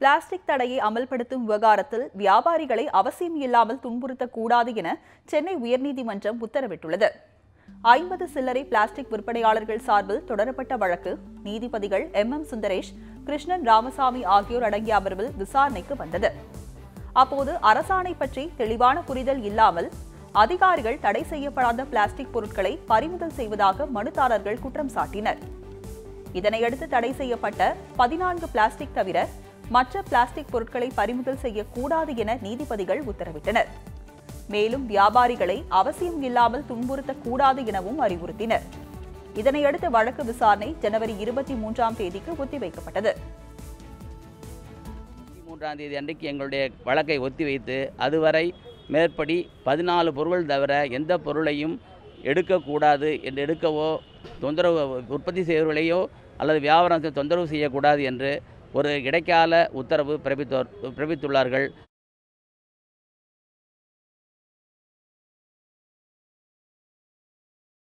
Plastic தடையை அமல்படுத்தும் விவகாரத்தில் வியாபாரிகளை அவசியம் இல்லாமல் துன்புறுத்தக்கூடாது என சென்னை உயர்நீதிமன்றம் உத்தரவிட்டுள்ளது. ஐம்பது சில்லறை பிளாஸ்டிக் விற்பனையாளர்கள் சார்பில் தொடரப்பட்ட வழக்கு நீதிபதிகள் எம். எம். சுந்தரேஷ் கிருஷ்ணன் ராமசாமி ஆகியோர் அடங்கிய அமர்வில் விசாரணைக்கு வந்தது. அப்போது அரசாணை பற்றி தெளிவான புரிதல் இல்லாமல் அதிகாரிகள் தடை செய்யப்படாத பிளாஸ்டிக் பொருட்களை பறிமுதல் செய்வதாக மனுதாரர்கள் குற்றம் சாட்டினர். இதனையடுத்து தடை செய்யப்பட்ட பதினான்கு பிளாஸ்டிக் தவிர மற்ற பிளாஸ்டிக் பொருட்களை பறிமுதல் செய்யக்கூடாது என நீதிபதிகள் உத்தரவிட்டனர். மேலும் வியாபாரிகளை அவசியம் இல்லாமல் துன்புறுத்தக்கூடாது எனவும் அறிவுறுத்தினர். இதனையடுத்து வழக்கு விசாரணை ஜனவரி இருபத்தி மூன்றாம் தேதிக்கு ஒத்திவைக்கப்பட்டது. மூன்றாம் தேதி அன்றைக்கு எங்களுடைய வழக்கை ஒத்திவைத்து அதுவரை மேற்படி பதினாலு பொருள் தவிர எந்த பொருளையும் எடுக்கக்கூடாது என்று எடுக்கவோ தொந்தரவு உற்பத்தி செய்வர்களையோ அல்லது வியாபாரத்தை தொந்தரவு செய்யக்கூடாது என்று ஒரு இடைக்கால உத்தரவு பிறப்பித்தோர் பிறப்பித்துள்ளார்கள்.